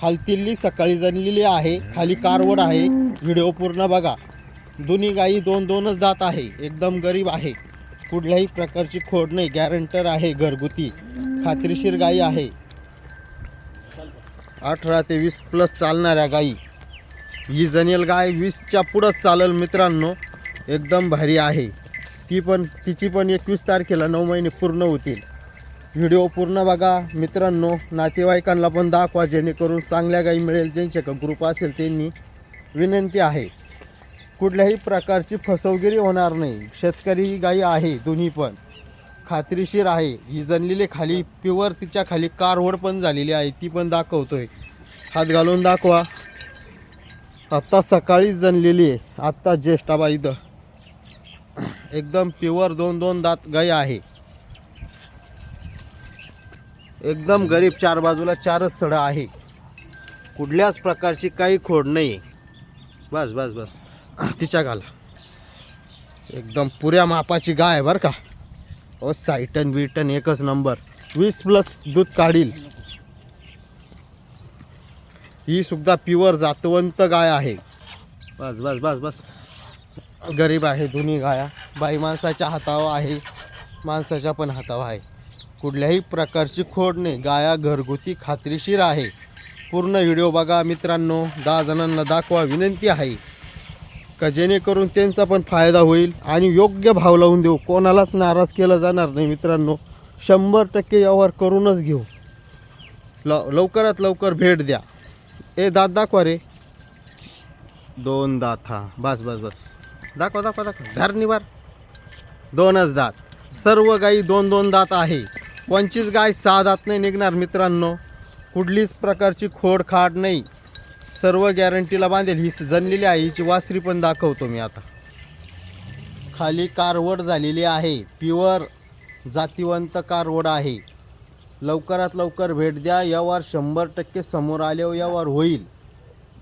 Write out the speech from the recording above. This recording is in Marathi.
खालतीली सकाळी जणलेली आहे. खाली कारवड आहे. व्हिडिओ पूर्ण बघा. दोन्ही गाई दोन दोनच दात आहे. एकदम गरीब आहे. कुठल्याही प्रकारची खोड नाही. गॅरंटर आहे घरगुती. खात्रीशीर गाई आहे. अठरा ते वीस प्लस चालणाऱ्या गाई ही जनेल गाय वीसच्या पुढंच चालेल मित्रांनो. एकदम भारी आहे. ती पण तिची पण एकवीस तारखेला नऊ महिने पूर्ण होतील. व्हिडिओ पूर्ण बघा. मित्रांनो नातेवाईकांना पण दाखवा जेणेकरून चांगल्या गाई मिळेल. ज्यांच्याकडे ग्रुप असेल त्यांनी विनंती आहे. कुठल्याही प्रकारची फसवगिरी होणार नाही. शेतकरी ही गाई आहे दोन्ही पण. खात्रीशीर आहे. ही जनलेली खाली प्युअर तिच्या खाली कारवड पण झालेली आहे. ती पण दाखवतोय. हात घालून दाखवा. आत्ता सकाळी जनलेली आहे. आत्ता ज्येष्ठाबाई इथं एकदम प्युअर दोन दोन दात गाई आहे. एकदम गरीब चार बाजूला चारच सडं आहे. कुठल्याच प्रकारची काही खोड नाही. बस बस बस. तिच्या घाला. एकदम पुऱ्या मापाची गाय आहे बरं का. ओ सायटन बिटन एकच नंबर. वीस प्लस दूध काढील. ही सुद्धा प्युअर जातवंत गाय आहे. बस बस बस बस. गरीब आहे दोन्ही गाया. बाई माणसाच्या हातावर आहे. माणसाच्या पण हातावर आहे. कुठल्याही प्रकारची खोड नाही गाया घरगुती खात्रीशीर आहे. पूर्ण व्हिडिओ बघा मित्रांनो दहा जणांना दाखवा विनंती आहे. का जेणेकरून त्यांचा पण फायदा होईल आणि योग्य भाव लावून देऊ. कोणालाच नाराज केला जाणार नाही मित्रांनो. शंभर टक्के यावर करूनच घेऊ. लव लवकरात लवकर भेट द्या. ए दात दाखवा रे. दोन दात हा. बस बस बस. दाखवा दाखवा दाखवा. धार निवार. दोनच दात. सर्व गाई दोन दोन दात आहे. पंचवीस गाय सहा दात नाही निघणार मित्रांनो. कुठलीच प्रकारची खोड खाड नाही. सर्व गॅरंटीला बांधेल. ही जनलेली आहे. हिची वासरी पण दाखवतो मी आता. खाली कारवड झालेली आहे. प्युअर जातिवंत कारवड आहे. लवकरात लवकर भेट द्या. यावर शंभर टक्के समोर आल्यावर यावर होईल.